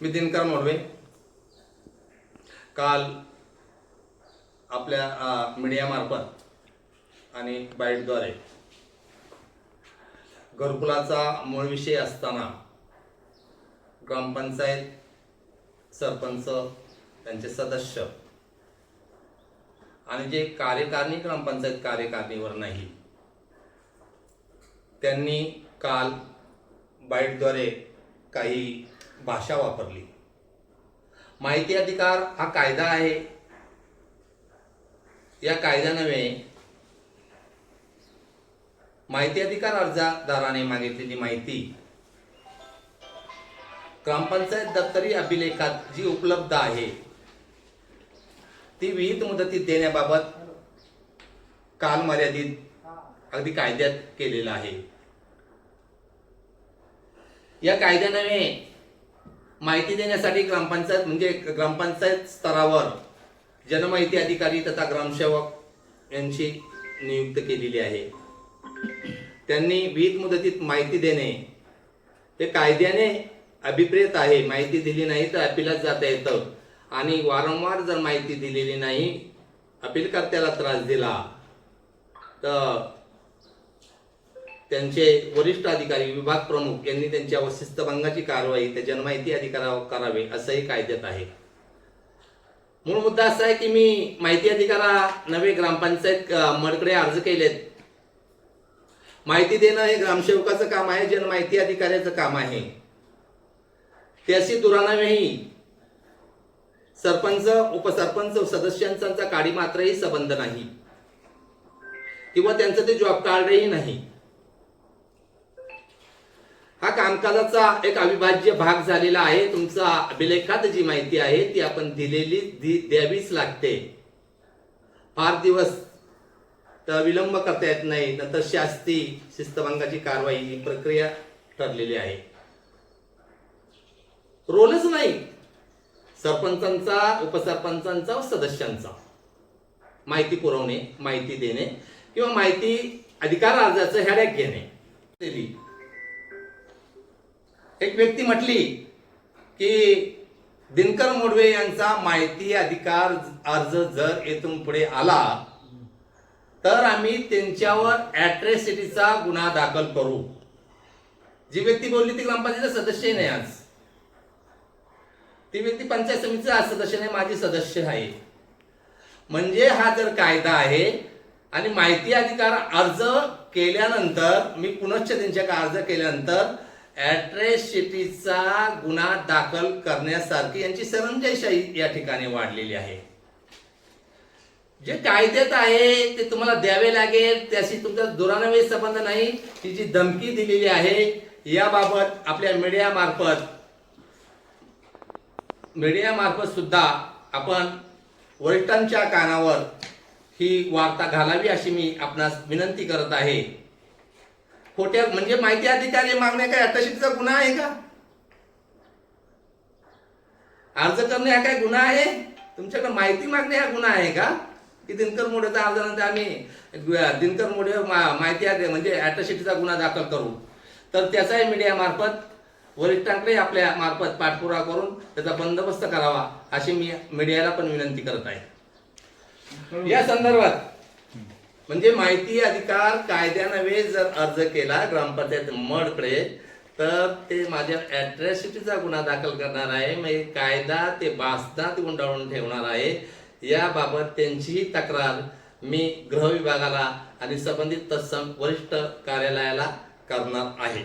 मी दिनकर मोडवे. काल आपल्या मीडियामार्फत आणि बाईटद्वारे घरकुलाचा मूळ विषय असताना ग्रामपंचायत सरपंच त्यांचे सदस्य आणि जे कार्यकारिणी ग्रामपंचायत कार्यकारिणीवर नाही त्यांनी काल बाईटद्वारे काही भाषा वापरली. माहिती अधिकार हा कायदा आहे. या कायद्यानव्हे माहिती अधिकार अर्जदाराने मागितलेली माहिती. ग्रामपंचायत दप्तरी अभिलेखात जी उपलब्ध आहे ती विहित मुदतीत देण्याबाबत कालमर्यादित अगदी कायद्यात केलेलं आहे. या कायद्यानवे माहिती देण्यासाठी ग्रामपंचायत म्हणजे ग्रामपंचायत स्तरावर जनमाहिती अधिकारी तथा ग्रामसेवक यांची नियुक्त केलेली आहे. त्यांनी विहित मुदतीत माहिती देणे हे कायद्याने अभिप्रेत आहे. माहिती दिली नाही तर अपिलात जाता येतं. आणि वारंवार जर माहिती दिलेली नाही अपीलकर्त्याला त्रास दिला तर त्यांचे वरिष्ठ अधिकारी विभाग प्रमुख यांनी त्यांच्यावर शिस्तभंगाची कारवाई ते जनमाहिती अधिकारावर करावे असंही कायद्यात आहे. मूळ मुद्दा असा आहे की मी माहिती अधिकारा नवे ग्रामपंचायत मडकडे अर्ज केलेत. माहिती देणं हे ग्रामसेवकाचं काम आहे जनमाहिती अधिकाऱ्याचं काम आहे. त्याशी दुरानावेही सरपंच उपसरपंच सदस्यांचा काडी मात्रही संबंध नाही. किंवा त्यांचं ते जॉब कार्डही नाही. हा कामकाजाचा एक अविभाज्य भाग झालेला आहे. तुमचा अभिलेखात जी माहिती आहे ती आपण दिलेली दि- द्यावीच लागते. फार दिवस तर विलंब करता येत नाही नंतर शास्ती शिस्तभंगाची कारवाई ही प्रक्रिया ठरलेली आहे. रोलच नाही. सरपंचांचा उपसरपंचांचा व सदस्यांचा. माहिती पुरवणे माहिती देणे किंवा माहिती अधिकार अर्जाचं हॅडॅक घेणे. दिली एक व्यक्ती म्हटली की दिनकर मोडवे यांचा माहिती अधिकार अर्ज जर येथून पुढे आला तर आम्ही त्यांच्यावर ॲट्रेसिटीचा गुन्हा दाखल करू. जी व्यक्ती बोलली ती ग्रामपंचायत सदस्य नाही आज. ती व्यक्ती पंचायत समितीचा आज सदस्य नाही माझी सदस्य आहे. म्हणजे हा जर कायदा आहे आणि माहिती अधिकार अर्ज केल्यानंतर मी पुनश्च त्यांच्या अर्ज केल्यानंतर ॲट्रेसिटीचा गुन्हा दाखल करण्यासारखी यांची सरंजयशाही या ठिकाणी वाढलेली आहे. जे कायद्यात आहे ते तुम्हाला द्यावे लागेल त्याशी तुमचा दुरानवे संबंध नाही. ही जी धमकी दिलेली आहे याबाबत आपल्या मीडिया मार्फत मीडिया मार्फत सुद्धा आपण वरिष्ठांच्या कानावर ही वार्ता घालावी अशी मी आपणास विनंती करत आहे. खोट्या म्हणजे माहिती अधिकारी मागणे काय? अटशीचा गुन्हा आहे का? अर्ज करणे हा काय गुन्हा आहे? तुमच्याकडे माहिती मागणे हा गुन्हा आहे का? की दिनकर मोडेचा अर्ज नंतर आम्ही दिनकर मोडे माहिती आहे म्हणजे अॅट्रॉसिटीचा गुन्हा दाखल करू. तर त्याचाही मीडिया मार्फत वरिष्ठांकडे आपल्या मार्फत पाठपुरावा करून त्याचा बंदोबस्त करावा अशी मी मीडियाला पण विनंती करत आहे. या संदर्भात म्हणजे माहिती अधिकार कायद्यानव्हे जर अर्ज केला ग्रामपंचायत मडकडे तर ते माझ्या अॅट्रॅसिटीचा गुन्हा दाखल करणार आहे. म्हणजे कायदा ते बासदात गुंडाळून ठेवणार आहे. याबाबत त्यांचीही तक्रार मी गृह विभागाला आणि संबंधित तत्सम वरिष्ठ कार्यालयाला करणार आहे.